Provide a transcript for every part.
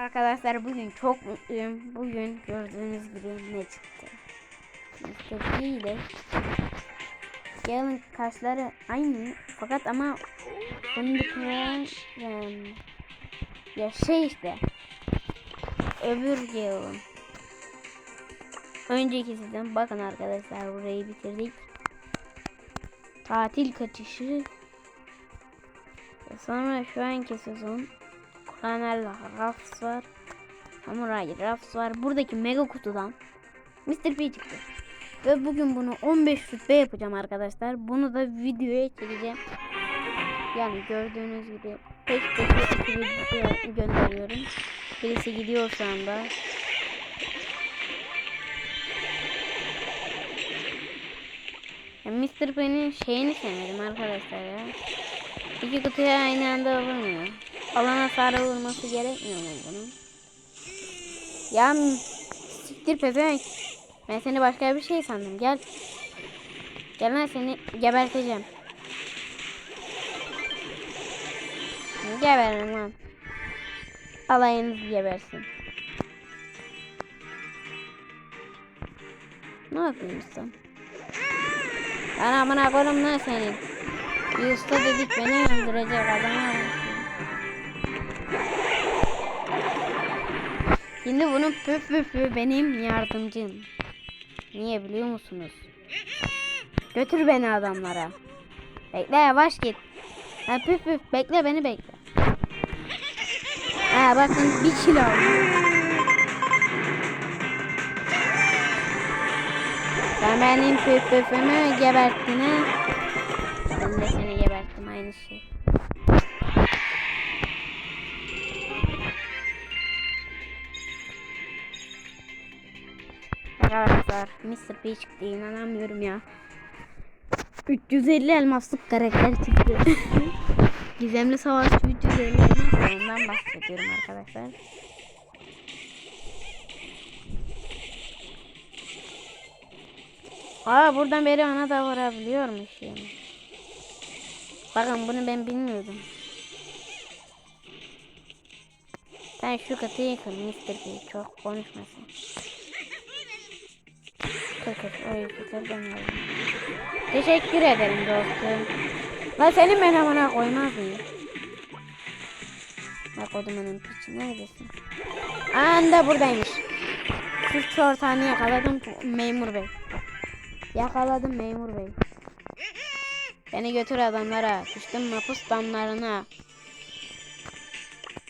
Arkadaşlar bugün çok mutluyum. Bugün gördüğünüz gibi ne çıktı? İle Gale'ın kaşları aynı fakat ama fındıklı yani ya şey işte öbür Gale'ın öncekisinden bakın arkadaşlar burayı bitirdik. Tatil kaçışı sonra şu anki sezon Kuranel Rafs var. Samurai Rafs var. Buradaki mega kutudan Mr. P çıktı. Ve bugün bunu 15 rütbe yapacağım arkadaşlar. Bunu da videoya çekeceğim. Yani gördüğünüz gibi peş peşe iki video gönderiyorum. Birisi gidiyor şu anda. Ya Mr. P'nin şeyini sevmedim arkadaşlar ya. İki kutuya aynı anda vurmuyor. Alan hasarı vurması gerekmiyor mu bunun? Ya siktir pezevenk. Ben seni başka bir şey sandım. Gel. Gel lan seni geberteceğim. Geberin lan. Alayınız gebersin. Ne yapıyorsun? Ben amına koydum lan senin. Bir dedik beni öldürecek adamı. Şimdi bunun püf püfü benim yardımcım. Niye biliyor musunuz? Götür beni adamlara. Bekle yavaş git. Ha püf püf bekle beni bekle. Ha bakın bir kilo. Sen benim püf püfümü geberttin ha. Ben de seni geberttim aynı şey. Arkadaşlar Mr. P çıktı inanamıyorum ya. 350 elmaslık karakter çıktı. Gizemli savaşçı 350 elmas ondan bahsediyorum arkadaşlar. Aa buradan beri ana da vurabiliyormuş yani. Bakın bunu ben bilmiyordum. Ben şu katı yıkın Mr. P çok konuşmasın. Kır orayı kır ben aldım. Teşekkür ederim dostum. La senin ben amına koymaz mıyım? Ne kodumunun piçi neredesin? Anda buradaymış. Suç ortağını yakaladım memur bey. Yakaladım memur bey. Beni götür adamlara. Düştüm mapus damlarına.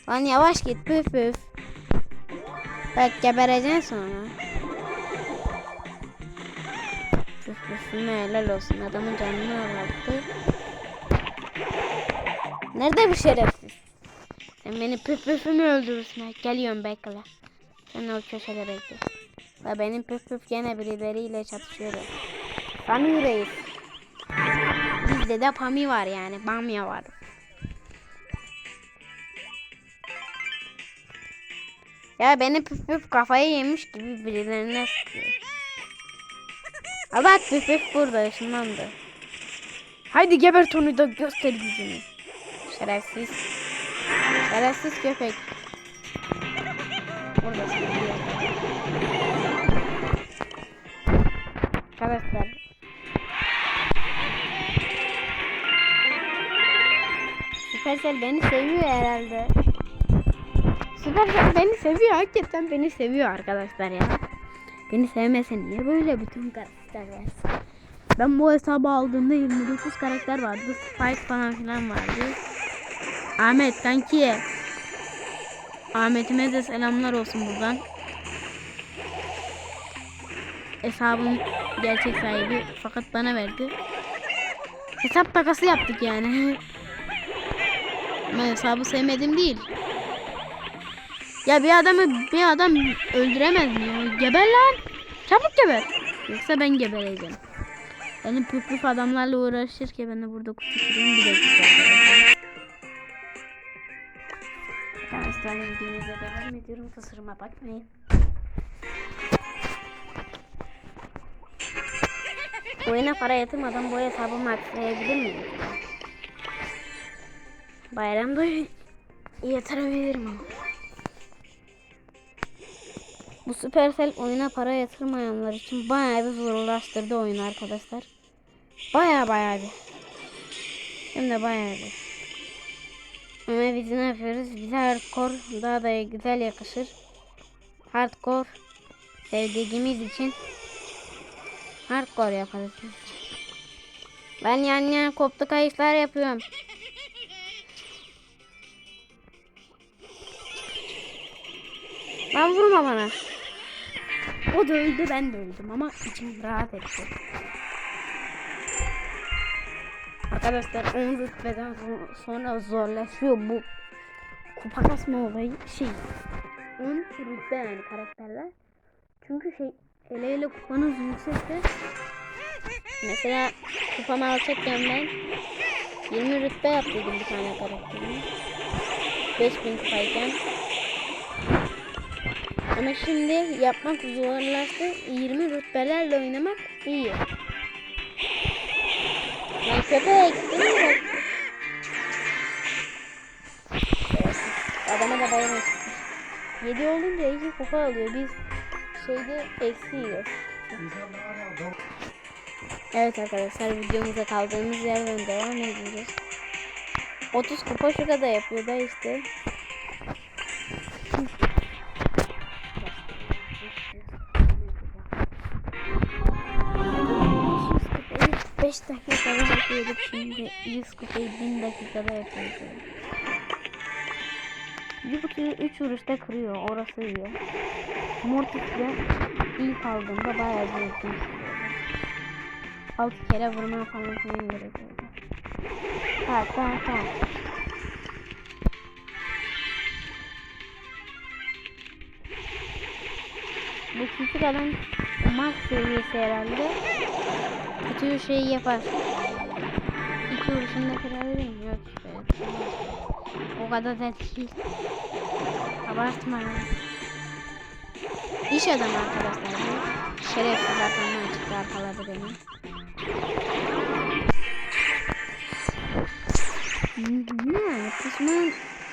Lan yavaş git püf püf. Bak gebereceksin sonra. Püfüme helal olsun. Adamın canını ağlattı. Nerede bir şerefsiz? Sen beni püf püfümü öldürürsün. Geliyorum bekle. Sen o köşede bekle. Ve benim püf püf gene birileriyle çatışıyor. Pami reis. Bizde de Pami var yani. Bamya var. Ya beni püf püf kafayı yemiş gibi birilerine sıkıyor. Ha bak burada ışınlandı. Haydi gebert onu da göster gücünü. Şerefsiz. Şerefsiz köpek. Buradasın. Arkadaşlar. Süpersel beni seviyor herhalde. Süpersel beni seviyor. Hakikaten beni seviyor arkadaşlar ya. Beni sevmese niye böyle bütün karakter versin? Ben bu hesabı aldığımda 29 karakter vardı. Spike falan filan vardı. Ahmet kanki. Ahmet'ime de selamlar olsun buradan. Hesabın gerçek sahibi fakat bana verdi. Hesap takası yaptık yani. Ama hesabı sevmedim değil. Ya bir adamı bir adam öldüremez mi? ya? Geber lan. Çabuk geber. Yoksa ben gebereceğim. Benim püf püf adamlarla uğraşırken ben de burada kutu sürüyorum bir dakika. Arkadaşlar videomuza devam ediyorum. Kusuruma bakmayın. Oyuna para yatırmadan bu hesabımı aklayabilir miyim? Bayramda yatırabilirim ama. Bu Supercell oyuna para yatırmayanlar için bayağı bir zorlaştırdı oyunu arkadaşlar. Bayağı bayağı bir. Hem de bayağı bir. Ama biz ne yapıyoruz? Bize hardcore daha da güzel yakışır. Hardcore sevdiğimiz için hardcore yaparız. Ben yan yan koptu kayışlar yapıyorum. Lan vurma bana. O da öldü ben de öldüm ama içim rahat etti. Arkadaşlar 10 rütbeden sonra zorlaşıyor bu kupa kasma olayı şey 10 rütbe yani karakterler. Çünkü şey hele hele kupanız yüksekse mesela kupamı alçakken ben 20 rütbe yaptıydım bir tane karakterimi. 5000 kupayken ama şimdi yapmak zorlaştı. 20 rütbelerle oynamak iyi. Lan köpek değil mi? Adama da bayram çıkmış. 7 olunca 2 kupa alıyor. Biz şeyde eksi yiyoruz. Evet arkadaşlar videomuza kaldığımız yerden devam ediyoruz. 30 kupa şurada yapıyor da işte. Yapıyorduk şimdi 100 kupayı 1000 dakikada yapıyoruz. Bir kutuyu 3 vuruşta kırıyor orası iyi. Mortis'le ilk aldığımda bayağı zevkli 6 kere vurma falan filan gerekiyordu. Tak tak tak. Bu küçük adam max seviyesi herhalde. Kötü şeyi yapar. Vuruşunda kırabilir mi? Yok işte. O kadar da değil. Abartma. İş adamı arkadaşlar. Şerefsiz arkamdan çıktı arkaladı beni. Ne? Pusmanın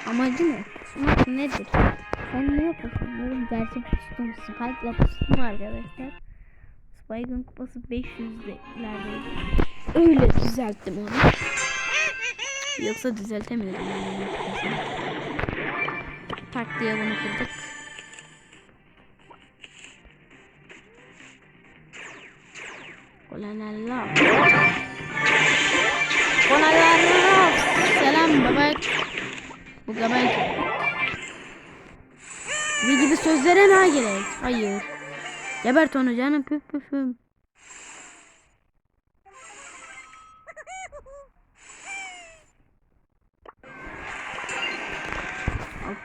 amacı ne? Pusmak nedir? Sen niye pusmuyorum? Gerçek pustum. Spike'la pustum arkadaşlar. Spike'ın kupası 500'lerdeydi. Öyle düzelttim onu. Yoksa düzeltemiyordum ben kupasını. Tak diye bunu kırdık. Kolanella. Kolanella. Selam bebek. Bu bebek. Bir gibi sözlere ne gerek? Hayır. Gebert onu canım püf püfüm.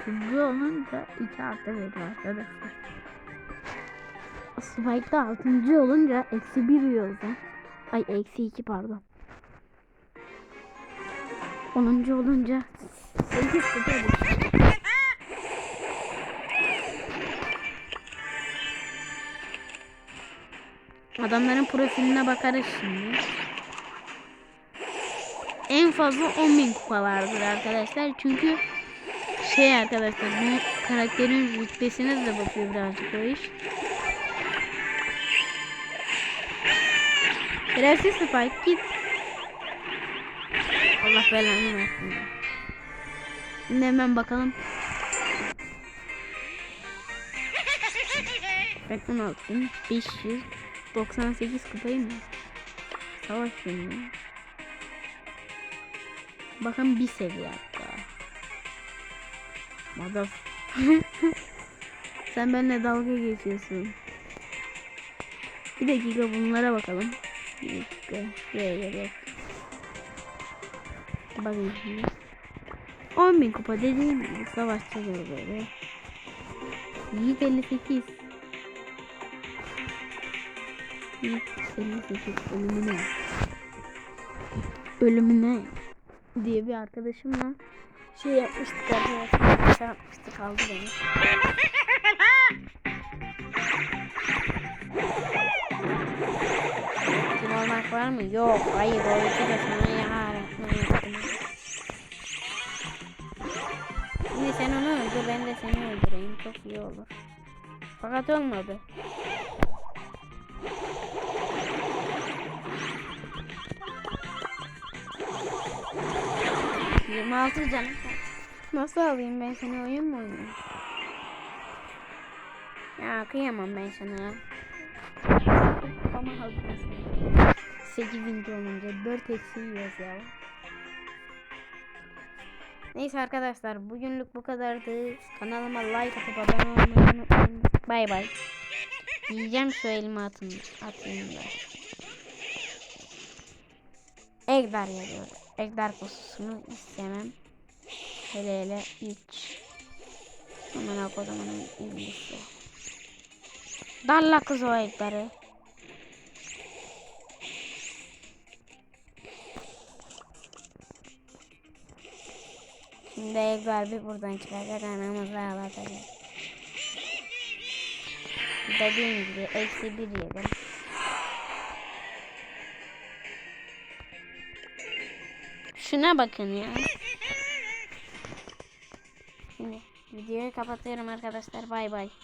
Altıncı olunca iki artı veriyor arkadaşlar. Spike'da altıncı olunca eksi bir yiyordu. Ay eksi iki pardon. Onuncu olunca sekiz düşüyor. Adamların profiline bakarız şimdi. En fazla 10.000 kupa vardır arkadaşlar. Çünkü şey arkadaşlar bu karakterin rütbesine de bakıyor birazcık o iş. Şerefsiz Spike git. Allah belanı versin. Şimdi hemen bakalım. Ben 16.598 kupayı mı? Savaş filmi. Bakın bir seviye hatta. Madaf. Sen benimle dalga geçiyorsun. Bir dakika bunlara bakalım. Bir dakika. Şuraya gel bak. Bakın şimdi. 10.000 kupa dediğim gibi savaşçılar böyle. Yiğit 58. Yiğit 58 ölümüne. Ölümüne diye bir arkadaşımla şey yapmıştık arkadaşlar. Şey yapmıştık aldı beni. Kim olmak var mı? Yok. Hayır. O iki de sana ya yaptım. Şimdi sen onu öldür. Ben de seni öldüreyim. Çok iyi olur. Fakat olmadı. Yirmi altı canım. Nasıl alayım ben seni oyun mu oynayayım? Ya kıyamam ben sana. Ama haklısın. 8. olunca 4 eksi yiyoruz ya. Neyse arkadaşlar bugünlük bu kadardı. Kanalıma like atıp abone olmayı unutmayın. Bay bay. Yiyeceğim şu elimi atın, atayım da. Egdar geliyor. Egdar kususunu istemem. Hele hele hiç. Aman kodumunun iblisi. Dalla kız o Egdar'ı. Şimdi Egdar bir buradan çıkacak anamızı ağlatacak. Dediğim gibi eksi bir yedim. Şuna bakın ya. Videoyu kapatıyorum arkadaşlar. Bay bay.